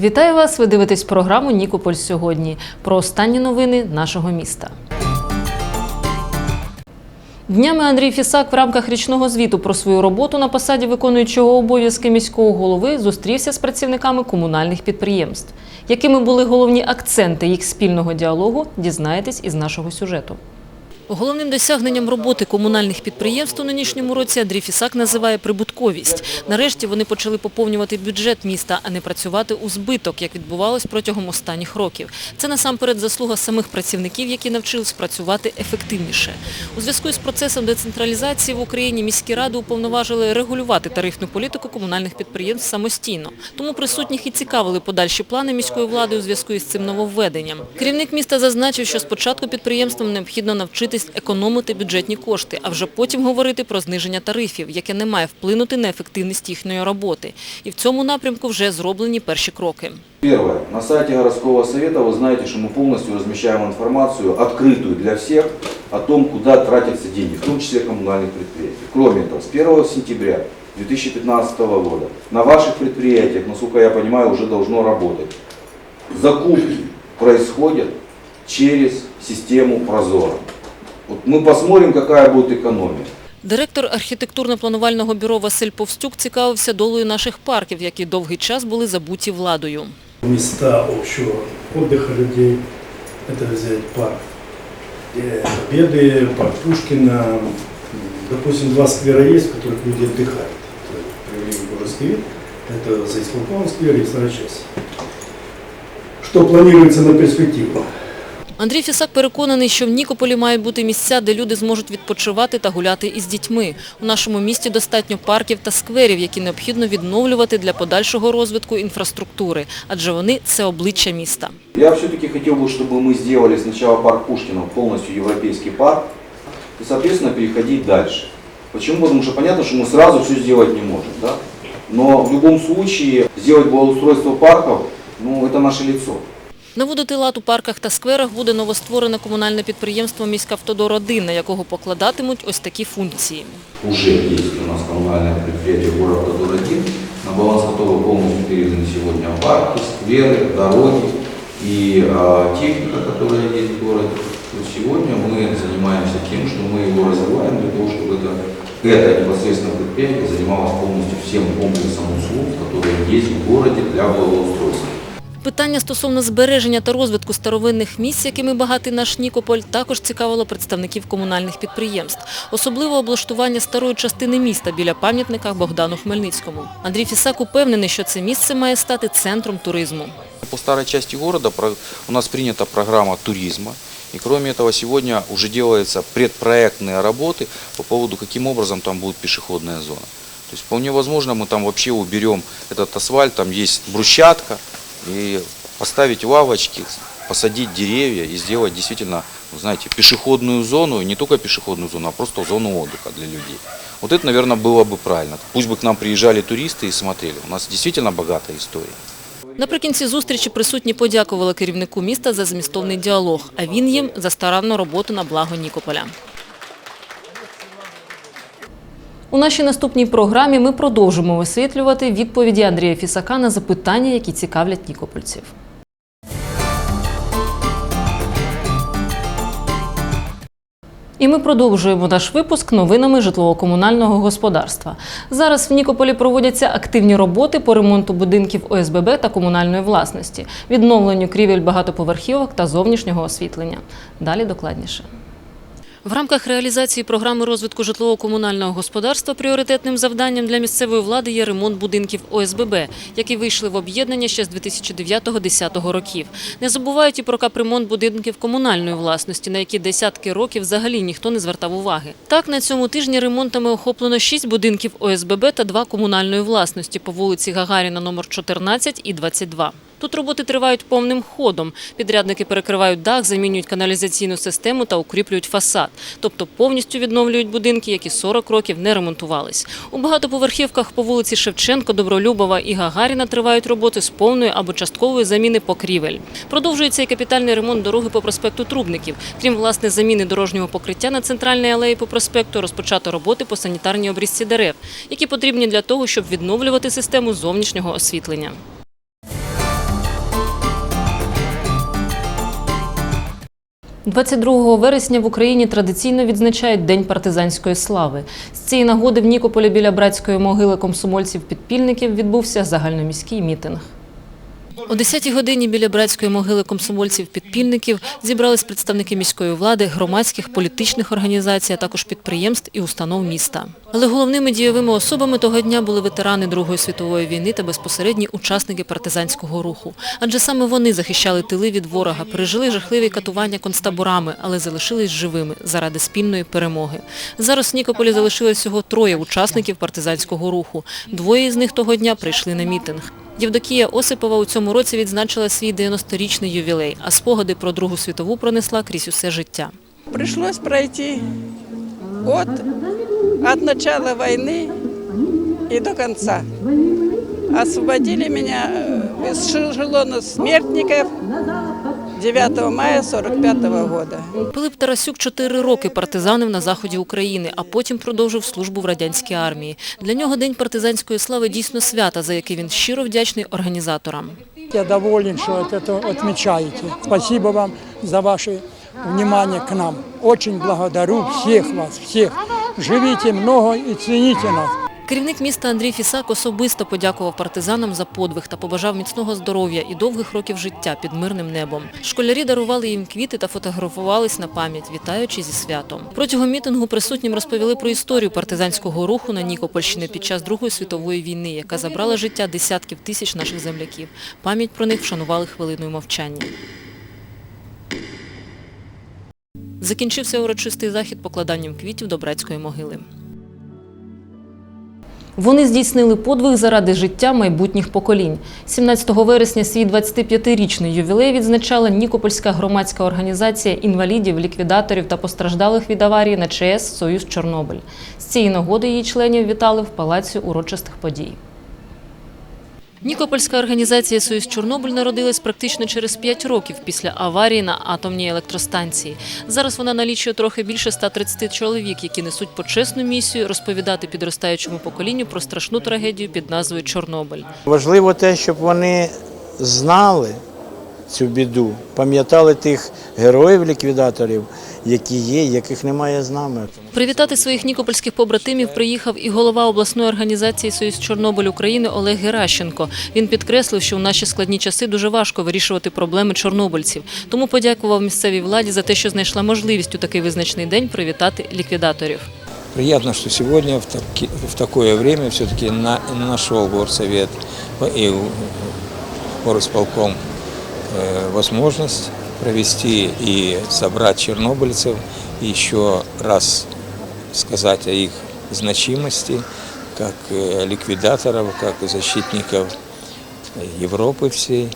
Вітаю вас! Ви дивитесь програму Нікополь сьогодні про останні новини нашого міста. Днями Андрій Фісак в рамках річного звіту про свою роботу на посаді виконуючого обов'язки міського голови зустрівся з працівниками комунальних підприємств. Якими були головні акценти їх спільного діалогу, дізнаєтесь із нашого сюжету. Головним досягненням роботи комунальних підприємств у нинішньому році Андрій Фісак називає прибутковість. Нарешті вони почали поповнювати бюджет міста, а не працювати у збиток, як відбувалось протягом останніх років. Це насамперед заслуга самих працівників, які навчились працювати ефективніше. У зв'язку з процесом децентралізації в Україні міські ради уповноважили регулювати тарифну політику комунальних підприємств самостійно. Тому присутніх і цікавили подальші плани міської влади у зв'язку із цим нововведенням. Керівник міста зазначив, що спочатку підприємствам необхідно навчитись економити бюджетні кошти, а вже потім говорити про зниження тарифів, яке не має вплинути на ефективність їхньої роботи. І в цьому напрямку вже зроблені перші кроки. Первое. На сайте городского совета вы знаете, что мы полностью размещаем информацию, открытую для всех, о том, куда тратятся деньги, в том числе коммунальных предприятий. Кроме того, с 1 сентября 2015 года на ваших предприятиях, насколько я понимаю, уже должно работать. Закупки происходят через систему Прозора. Вот мы посмотрим, какая будет экономия. Директор архітектурно-планувального бюро Василь Повстюк цікавився долею наших парків, які довгий час були забуті владою. места общего отдыха людей. Это взять парк э, Победы, парк Пушкина. М, Допустим, два сквера есть, в которых люди отдыхают. Это проявление городский вид. Это за исполкомом сквер и Старочес. Что планируется на перспективу? Андрій Фісак переконаний, що в Нікополі мають бути місця, де люди зможуть відпочивати та гуляти із дітьми. У нашому місті достатньо парків та скверів, які необхідно відновлювати для подальшого розвитку інфраструктури, адже вони – це обличчя міста. Я все-таки хотел бы, чтобы мы сделали сначала парк Пушкина полностью европейский парк и, соответственно, переходить дальше. Почему? Потому что понятно, что мы сразу все сделать не можем, да? Но в любом случае сделать благоустройство парков, ну, это наше лицо. Наводити лад у парках та скверах буде новостворене комунальне підприємство «Міськавтодор-1», на якого покладатимуть ось такі функції. Уже есть у нас коммунальное предприятие город Тодор-1, на баланс которого полностью переданы сегодня парки, скверы, дороги и а, техника, которая есть в городе. То есть сегодня мы занимаемся тем, что мы его развиваем для того, чтобы это, это непосредственно предприятие занималось полностью всем комплексом услуг, которые есть в городе для благоустройства. Питання стосовно збереження та розвитку старовинних місць, якими багатий наш Нікополь, також цікавило представників комунальних підприємств. Особливо облаштування старої частини міста біля пам'ятника Богдану Хмельницькому. Андрій Фісак упевнений, що це місце має стати центром туризму. По старой части города про- у нас принята программа туризма. И кроме этого, сегодня уже делаются предпроектные работы по поводу, каким образом там будет пешеходная зона. То есть вполне возможно, мы там вообще уберем этот асфальт, там есть брусчатка, и поставить лавочки, посадить деревья и сделать действительно, вы знаете, пешеходную зону, и не только пешеходную зону, а просто зону отдыха для людей. Вот это, наверное, было бы правильно. Пусть бы к нам приезжали туристы и смотрели. У нас действительно богатая история. Наприкінці зустрічі присутні подякували керівнику міста за змістовний діалог, а він їм за старанну роботу на благо Нікополя. У нашій наступній програмі ми продовжимо висвітлювати відповіді Андрія Фісака на запитання, які цікавлять нікопольців. І ми продовжуємо наш випуск новинами житлово-комунального господарства. Зараз в Нікополі проводяться активні роботи по ремонту будинків ОСББ та комунальної власності, відновленню крівель багатоповерхівок та зовнішнього освітлення. Далі докладніше. В рамках реалізації програми розвитку житлово-комунального господарства пріоритетним завданням для місцевої влади є ремонт будинків ОСББ, які вийшли в об'єднання ще з 2009-2010 років. Не забувають і про капремонт будинків комунальної власності, на які десятки років взагалі ніхто не звертав уваги. Так, на цьому тижні ремонтами охоплено 6 будинків ОСББ та 2 комунальної власності по вулиці Гагаріна номер 14 і 22. Тут роботи тривають повним ходом. Підрядники перекривають дах, замінюють каналізаційну систему та укріплюють фасад. Тобто повністю відновлюють будинки, які 40 років не ремонтувались. У багатоповерхівках по вулиці Шевченко, Добролюбова і Гагаріна тривають роботи з повної або часткової заміни покрівель. Продовжується і капітальний ремонт дороги по проспекту Трубників. Крім власне заміни дорожнього покриття на центральній алеї по проспекту, розпочато роботи по санітарній обрізці дерев, які потрібні для того, щоб відновлювати систему зовнішнього освітлення. 22 вересня в Україні традиційно відзначають День партизанської слави. З цієї нагоди в Нікополі біля братської могили комсомольців-підпільників відбувся загальноміський мітинг. О 10-й годині біля братської могили комсомольців-підпільників зібрались представники міської влади, громадських, політичних організацій, а також підприємств і установ міста. Але головними дієвими особами того дня були ветерани Другої світової війни та безпосередні учасники партизанського руху. Адже саме вони захищали тили від ворога, пережили жахливі катування концтаборами, але залишились живими заради спільної перемоги. Зараз в Нікополі залишилось всього троє учасників партизанського руху. Двоє з них того дня прийшли на мітинг. Євдокія Осипова у цьому році відзначила свій 90-річний ювілей, а спогади про Другу світову пронесла крізь усе життя. Пришлось пройти от, від початку війни і до кінця. Освободили мене з из шелона смертников 9 мая 45-го года. Пилип Тарасюк чотири роки партизанив на заході України, а потім продовжив службу в радянській армії. Для нього День партизанської слави дійсно свята, за який він щиро вдячний організаторам. Я доволен, вот это отмечаете. Спасибо вам за ваше внимание к нам. Очень благодарю всех вас, всех. Живите много и цените нас. Керівник міста Андрій Фісак особисто подякував партизанам за подвиг та побажав міцного здоров'я і довгих років життя під мирним небом. Школярі дарували їм квіти та фотографувались на пам'ять, вітаючи зі святом. Протягом мітингу присутнім розповіли про історію партизанського руху на Нікопольщині під час Другої світової війни, яка забрала життя десятків тисяч наших земляків. Пам'ять про них вшанували хвилиною мовчання. Закінчився урочистий захід покладанням квітів до братської могили. Вони здійснили подвиг заради життя майбутніх поколінь. 17 вересня свій 25-річний ювілей відзначала Нікопольська громадська організація інвалідів, ліквідаторів та постраждалих від аварії на ЧАЕС Союз Чорнобиль. З цієї нагоди її членів вітали в палаці урочистих подій. Нікопольська організація Союз Чорнобиль народилась практично через 5 років після аварії на атомній електростанції. Зараз вона налічує трохи більше 130 чоловік, які несуть почесну місію розповідати підростаючому поколінню про страшну трагедію під назвою Чорнобиль. Важливо те, щоб вони знали цю біду, пам'ятали тих героїв-ліквідаторів, які є, яких немає з нами. Привітати своїх нікопольських побратимів приїхав і голова обласної організації Союз Чорнобиль України Олег Геращенко. Він підкреслив, що в наші складні часи дуже важко вирішувати проблеми чорнобильців. Тому подякував місцевій владі за те, що знайшла можливість у такий визначний день привітати ліквідаторів. Приятно, что сегодня в, таки- в такое время все-таки на, нашел горсовет и горосполком возможность провести и собрать чернобыльцев, и еще раз сказать о их значимости, как э, ликвидаторов, как защитников Европы всей.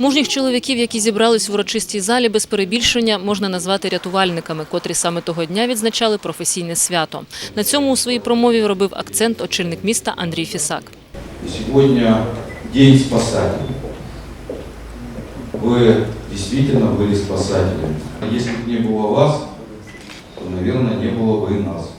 Мужніх чоловіків, які зібрались в урочистій залі, без перебільшення можна назвати рятувальниками, котрі саме того дня відзначали професійне свято. На цьому у своїй промові робив акцент очільник міста Андрій Фісак. И сегодня день спасателей. Вы действительно были спасателями. Если бы не было вас, то, наверное, не было бы и нас.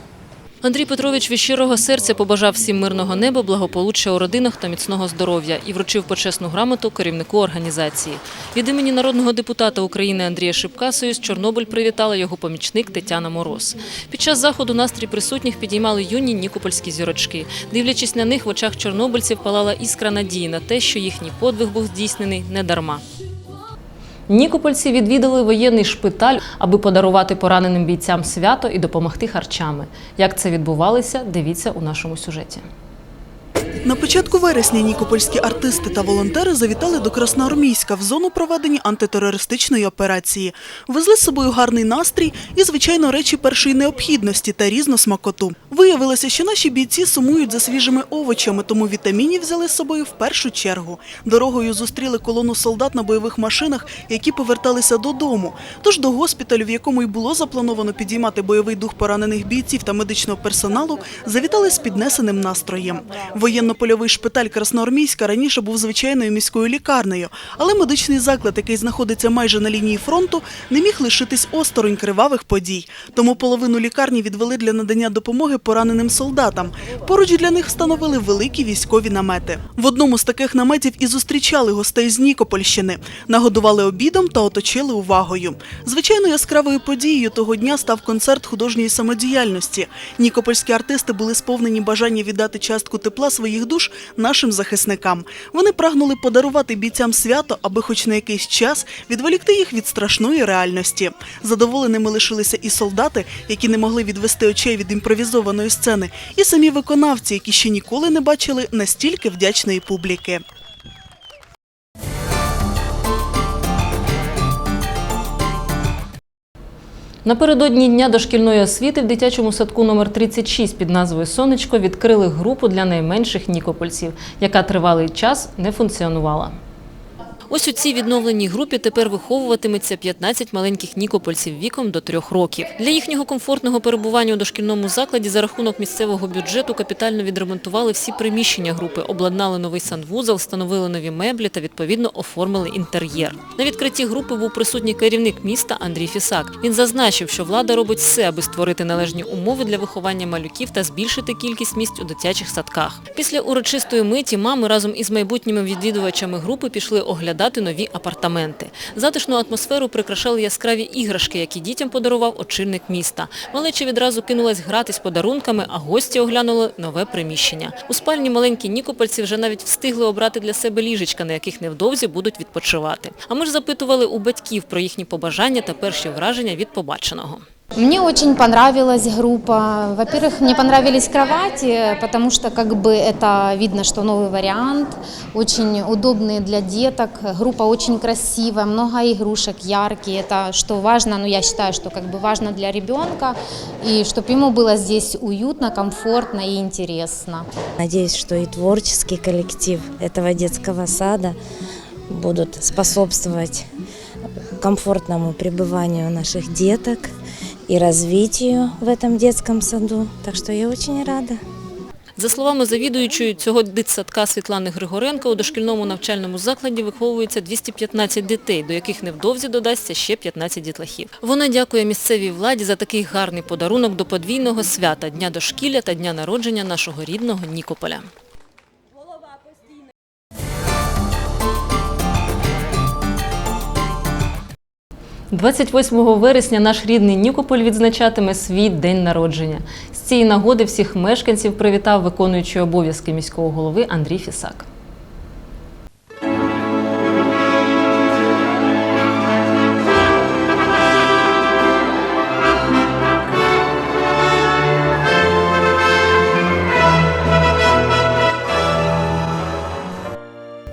Андрій Петрович від щирого серця побажав всім мирного неба, благополуччя у родинах та міцного здоров'я і вручив почесну грамоту керівнику організації. Від імені народного депутата України Андрія Шипка Союз Чорнобиль привітала його помічник Тетяна Мороз. Під час заходу настрій присутніх підіймали юні нікопольські зірочки. Дивлячись на них, в очах чорнобильців палала іскра надії на те, що їхній подвиг був здійснений не дарма. Нікопольці відвідали воєнний шпиталь, аби подарувати пораненим бійцям свято і допомогти харчами. Як це відбувалося, дивіться у нашому сюжеті. На початку вересня нікопольські артисти та волонтери завітали до Красноармійська в зону проведення антитерористичної операції. Везли з собою гарний настрій і, звичайно, речі першої необхідності та різну смакоту. Виявилося, що наші бійці сумують за свіжими овочами, тому вітамінів взяли з собою в першу чергу. Дорогою зустріли колону солдат на бойових машинах, які поверталися додому. Тож до госпіталю, в якому й було заплановано підіймати бойовий дух поранених бійців та медичного персоналу, завітали з піднесеним настроєм. Воєнно-польовий шпиталь Красноармійська раніше був звичайною міською лікарнею, але медичний заклад, який знаходиться майже на лінії фронту, не міг лишитись осторонь кривавих подій. Тому половину лікарні відвели для надання допомоги пораненим солдатам. Поруч для них встановили великі військові намети. В одному з таких наметів і зустрічали гостей з Нікопольщини, нагодували обідом та оточили увагою. Звичайно, яскравою подією того дня став концерт художньої самодіяльності. Нікопольські артисти були сповнені бажання віддати частку тепла своїх душ нашим захисникам. Вони прагнули подарувати бійцям свято, аби хоч на якийсь час відволікти їх від страшної реальності. Задоволеними лишилися і солдати, які не могли відвести очей від імпровізованої сцени, і самі виконавці, які ще ніколи не бачили настільки вдячної публіки. Напередодні дня дошкільної освіти в дитячому садку номер 36 під назвою Сонечко відкрили групу для найменших нікопольців, яка тривалий час не функціонувала. Ось у цій відновленій групі тепер виховуватиметься 15 маленьких нікопольців віком до трьох років. Для їхнього комфортного перебування у дошкільному закладі за рахунок місцевого бюджету капітально відремонтували всі приміщення групи, обладнали новий санвузол, встановили нові меблі та відповідно оформили інтер'єр. На відкритті групи був присутній керівник міста Андрій Фісак. Він зазначив, що влада робить все, аби створити належні умови для виховання малюків та збільшити кількість місць у дитячих садках. Після урочистої миті мами разом із майбутніми відвідувачами групи пішли оглядати нові апартаменти. Затишну атмосферу прикрашали яскраві іграшки, які дітям подарував очільник міста. Малеча відразу кинулась гратись подарунками, а гості оглянули нове приміщення. У спальні маленькі нікопольці вже навіть встигли обрати для себе ліжечка, на яких невдовзі будуть відпочивати. А ми ж запитували у батьків про їхні побажання та перші враження від побаченого. Мне очень понравилась группа. Во-первых, мне понравились кровати, потому что как бы это видно, что новый вариант, очень удобный для деток. Группа очень красивая, много игрушек, яркие. Это что важно, ну я считаю, что как бы важно для ребенка, и чтобы ему было здесь уютно, комфортно и интересно. Надеюсь, что и творческий коллектив этого детского сада будут способствовать комфортному пребыванию наших деток и развитию в этом детском саду. Так что я очень рада. За словами завідуючої цього дитсадка Світлани Григоренко, у дошкільному навчальному закладі виховується 215 дітей, до яких невдовзі додасться ще 15 дітлахів. Вона дякує місцевій владі за такий гарний подарунок до подвійного свята – Дня дошкілля та Дня народження нашого рідного Нікополя. – 28 вересня наш рідний Нікополь відзначатиме свій день народження. З цієї нагоди всіх мешканців привітав виконуючий обов'язки міського голови Андрій Фісак.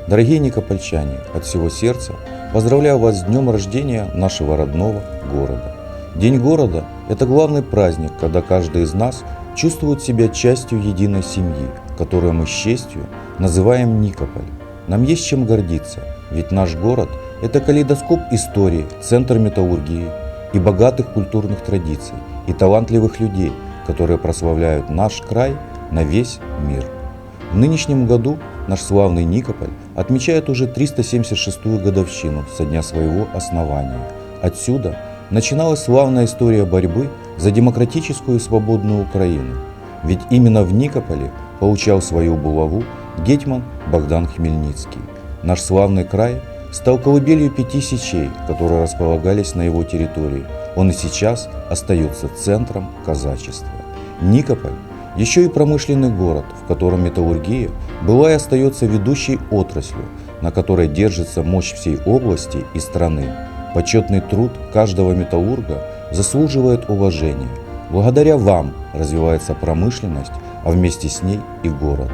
Дорогие никопольчане, от всего сердца поздравляю вас с днем рождения нашего родного города. День города – это главный праздник, когда каждый из нас чувствует себя частью единой семьи, которую мы с честью называем Никополь. Нам есть чем гордиться, ведь наш город – это калейдоскоп истории, центр металлургии и богатых культурных традиций, и талантливых людей, которые прославляют наш край на весь мир. В нынешнем году наш славный Никополь отмечает уже 376-ю годовщину со дня своего основания. Отсюда начиналась славная история борьбы за демократическую и свободную Украину. Ведь именно в Никополе получал свою булаву гетьман Богдан Хмельницкий. Наш славный край стал колыбелью пяти сечей, которые располагались на его территории. Он и сейчас остается центром казачества. Никополь еще и промышленный город, в котором металлургия была и остается ведущей отраслью, на которой держится мощь всей области и страны. Почетный труд каждого металлурга заслуживает уважения. Благодаря вам развивается промышленность, а вместе с ней и город.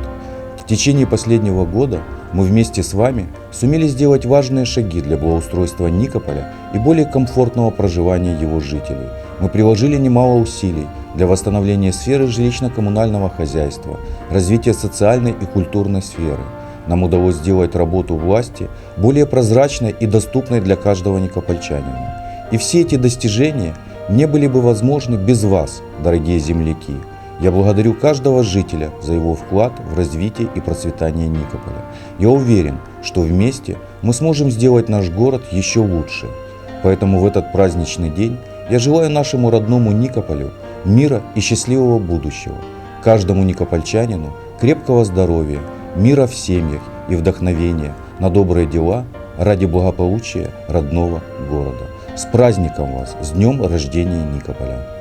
В течение последнего года мы вместе с вами сумели сделать важные шаги для благоустройства Никополя и более комфортного проживания его жителей. Мы приложили немало усилий для восстановления сферы жилищно-коммунального хозяйства, развития социальной и культурной сферы. Нам удалось сделать работу власти более прозрачной и доступной для каждого никопольчанина. И все эти достижения не были бы возможны без вас, дорогие земляки. Я благодарю каждого жителя за его вклад в развитие и процветание Никополя. Я уверен, что вместе мы сможем сделать наш город еще лучше. Поэтому в этот праздничный день я желаю нашему родному Никополю мира и счастливого будущего. Каждому никопольчанину крепкого здоровья, мира в семьях и вдохновения на добрые дела ради благополучия родного города. С праздником вас! С днем рождения Никополя!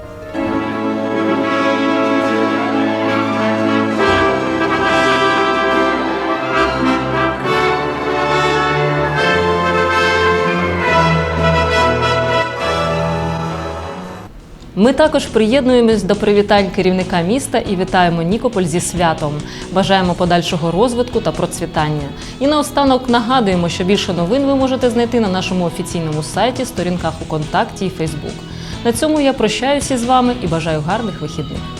Ми також приєднуємось до привітань керівника міста і вітаємо Нікополь зі святом. Бажаємо подальшого розвитку та процвітання. І наостанок нагадуємо, що більше новин ви можете знайти на нашому офіційному сайті, сторінках у контакті і Фейсбук. На цьому я прощаюся з вами і бажаю гарних вихідних.